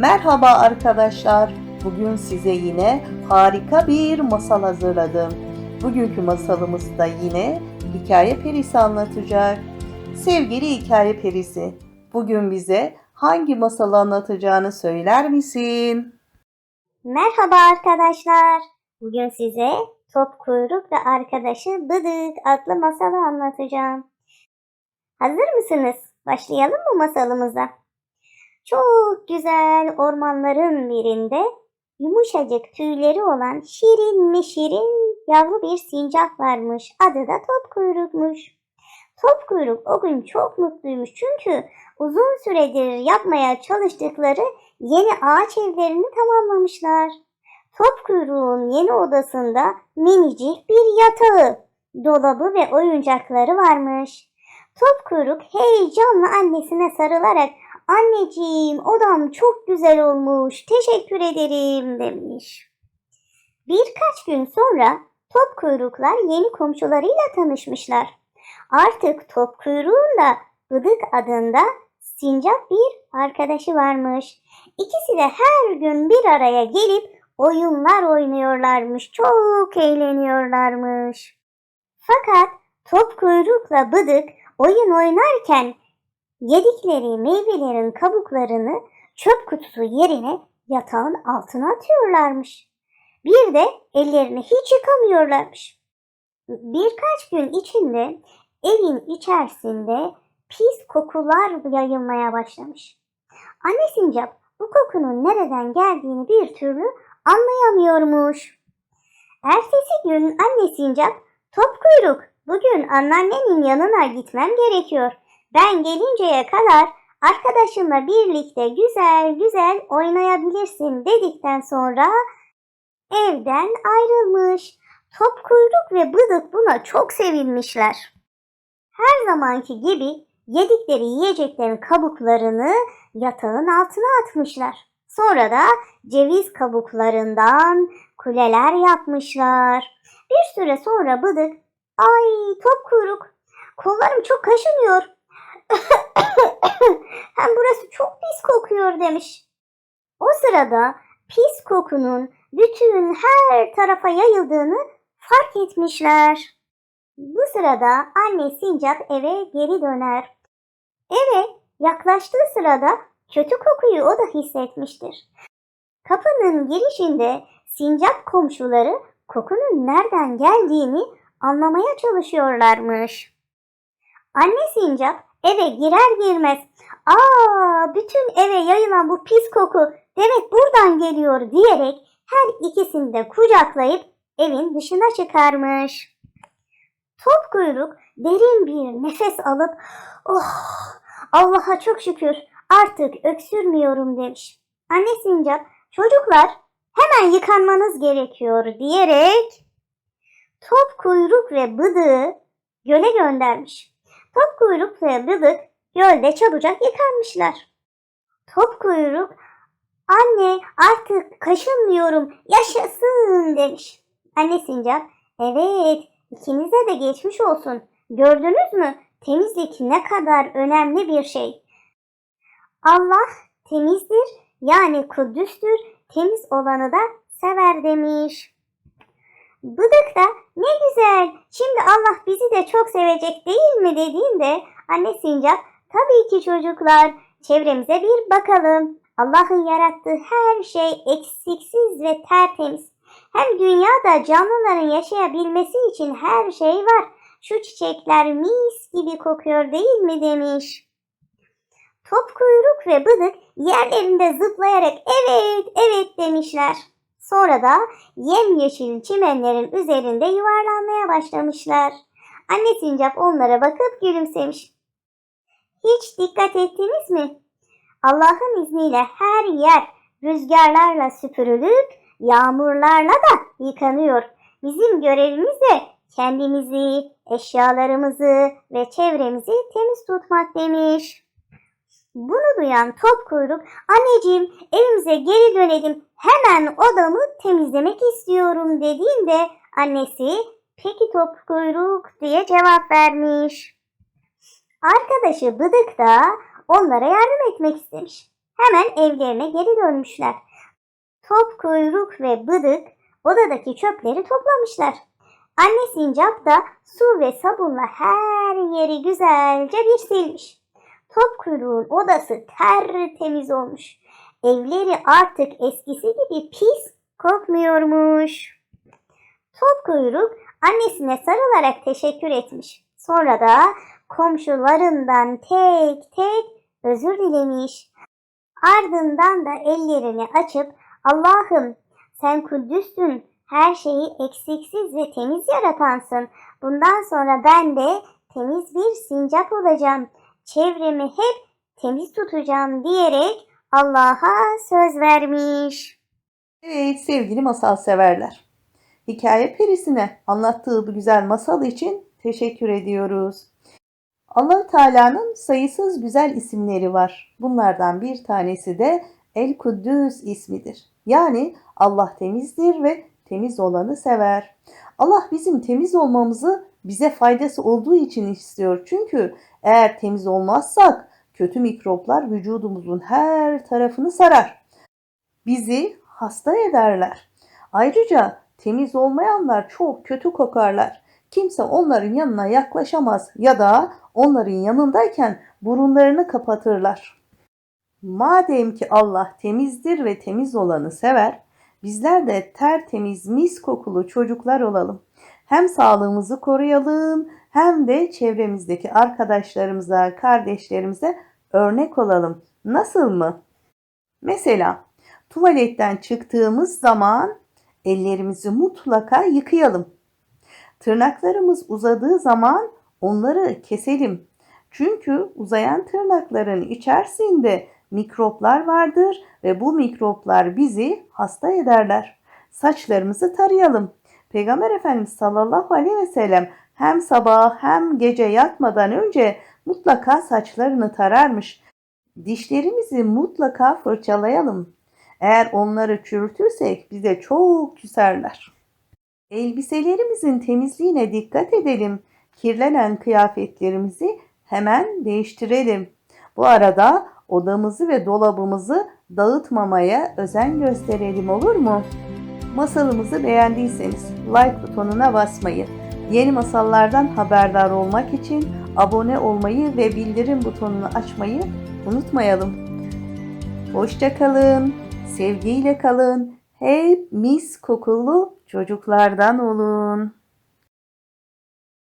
Merhaba arkadaşlar. Bugün size yine harika bir masal hazırladım. Bugünkü masalımız da yine hikaye perisi anlatacak. Sevgili hikaye perisi, bugün bize hangi masalı anlatacağını söyler misin? Merhaba arkadaşlar. Bugün size Top Kuyruk ve arkadaşı Dıdık adlı masalı anlatacağım. Hazır mısınız? Başlayalım mı masalımıza? Çok güzel ormanların birinde yumuşacık tüyleri olan şirin mi şirin yavru bir sincap varmış. Adı da Top Kuyruk'muş. Top Kuyruk o gün çok mutluymuş çünkü uzun süredir yapmaya çalıştıkları yeni ağaç evlerini tamamlamışlar. Top kuyruğun yeni odasında minicik bir yatağı, dolabı ve oyuncakları varmış. Top kuyruk heyecanla annesine sarılarak anneciğim odam çok güzel olmuş teşekkür ederim demiş. Birkaç gün sonra top kuyruklar yeni komşularıyla tanışmışlar. Artık top kuyruğun da Bıdık adında sincap bir arkadaşı varmış. İkisi de her gün bir araya gelip oyunlar oynuyorlarmış. Çok eğleniyorlarmış. Fakat top kuyrukla bıdık oyun oynarken yedikleri meyvelerin kabuklarını çöp kutusu yerine yatağın altına atıyorlarmış. Bir de ellerini hiç yıkamıyorlarmış. Birkaç gün içinde evin içerisinde pis kokular yayılmaya başlamış. Anne sincap bu kokunun nereden geldiğini bir türlü anlayamıyormuş. Ertesi gün anne sincap top kuyruk bugün anneannenin yanına gitmem gerekiyor. Ben gelinceye kadar arkadaşımla birlikte güzel güzel oynayabilirsin dedikten sonra evden ayrılmış. Top kuyruk ve bıdık buna çok sevinmişler. Her zamanki gibi yedikleri yiyeceklerin kabuklarını yatağın altına atmışlar. Sonra da ceviz kabuklarından kuleler yapmışlar. Bir süre sonra bıdık, ay top kuyruk, kollarım çok kaşınıyor. Hem burası çok pis kokuyor demiş. O sırada pis kokunun bütün her tarafa yayıldığını fark etmişler. Bu sırada anne sincap eve geri döner. Eve yaklaştığı sırada kötü kokuyu o da hissetmiştir. Kapının girişinde sincap komşuları kokunun nereden geldiğini anlamaya çalışıyorlarmış. Anne sincap eve girer girmez ''Aa bütün eve yayılan bu pis koku demek buradan geliyor'' diyerek her ikisini de kucaklayıp evin dışına çıkarmış. Top kuyruk derin bir nefes alıp ''Oh Allah'a çok şükür artık öksürmüyorum'' demiş. Anne sincap çocuklar hemen yıkanmanız gerekiyor diyerek top kuyruk ve bıdığı göle göndermiş. Top kuyruk ve bıdık gölde çabucak yıkanmışlar. Top kuyruk anne artık kaşınmıyorum yaşasın demiş. Anne sincap evet ikinize de geçmiş olsun. Gördünüz mü temizlik ne kadar önemli bir şey. Allah temizdir yani kudüstür temiz olanı da sever demiş. Bıdık da ne güzel şimdi Allah bizi de çok sevecek değil mi dediğinde anne sincap tabii ki çocuklar çevremize bir bakalım. Allah'ın yarattığı her şey eksiksiz ve tertemiz. Hem dünyada canlıların yaşayabilmesi için her şey var. Şu çiçekler mis gibi kokuyor değil mi demiş. Top kuyruk ve bıdık yerlerinde zıplayarak evet evet demişler. Sonra da yemyeşil çimenlerin üzerinde yuvarlanmaya başlamışlar. Anne sincap onlara bakıp gülümsemiş. Hiç dikkat ettiniz mi? Allah'ın izniyle her yer rüzgarlarla süpürülüp yağmurlarla da yıkanıyor. Bizim görevimiz de kendimizi, eşyalarımızı ve çevremizi temiz tutmak demiş. Bunu duyan top kuyruk anneciğim evimize geri dönelim hemen odamı temizlemek istiyorum dediğinde annesi peki top kuyruk diye cevap vermiş. Arkadaşı Bıdık da onlara yardım etmek istemiş. hemen evlerine geri dönmüşler. Top kuyruk ve bıdık odadaki çöpleri toplamışlar. Anne sincap da su ve sabunla her yeri güzelce bir silmiş. Top kuyruğun odası tertemiz olmuş. Evleri artık eskisi gibi pis kokmuyormuş. Top kuyruk annesine sarılarak teşekkür etmiş. Sonra da komşularından tek tek özür dilemiş. Ardından da ellerini açıp Allah'ım sen Kudüs'sün, her şeyi eksiksiz ve temiz yaratansın. Bundan sonra ben de temiz bir sincap olacağım. Çevremi hep temiz tutacağım diyerek Allah'a söz vermiş. Evet sevgili masal severler. Hikaye perisine anlattığı bu güzel masal için teşekkür ediyoruz. allah Teala'nın sayısız güzel isimleri var. Bunlardan bir tanesi de El Kuddüs ismidir. Yani Allah temizdir ve temiz olanı sever. Allah bizim temiz olmamızı bize faydası olduğu için istiyor. Çünkü eğer temiz olmazsak kötü mikroplar vücudumuzun her tarafını sarar. Bizi hasta ederler. Ayrıca temiz olmayanlar çok kötü kokarlar. Kimse onların yanına yaklaşamaz ya da onların yanındayken burunlarını kapatırlar. Madem ki Allah temizdir ve temiz olanı sever, bizler de tertemiz mis kokulu çocuklar olalım. Hem sağlığımızı koruyalım hem de çevremizdeki arkadaşlarımıza, kardeşlerimize örnek olalım. Nasıl mı? Mesela tuvaletten çıktığımız zaman ellerimizi mutlaka yıkayalım. Tırnaklarımız uzadığı zaman onları keselim. Çünkü uzayan tırnakların içerisinde mikroplar vardır ve bu mikroplar bizi hasta ederler. Saçlarımızı tarayalım. Peygamber Efendimiz sallallahu aleyhi ve sellem hem sabah hem gece yatmadan önce mutlaka saçlarını tararmış. Dişlerimizi mutlaka fırçalayalım. Eğer onları çürütürsek bize çok küserler. Elbiselerimizin temizliğine dikkat edelim. Kirlenen kıyafetlerimizi hemen değiştirelim. Bu arada odamızı ve dolabımızı dağıtmamaya özen gösterelim olur mu? Masalımızı beğendiyseniz like butonuna basmayı, yeni masallardan haberdar olmak için abone olmayı ve bildirim butonunu açmayı unutmayalım. Hoşça kalın, sevgiyle kalın, hep mis kokulu çocuklardan olun.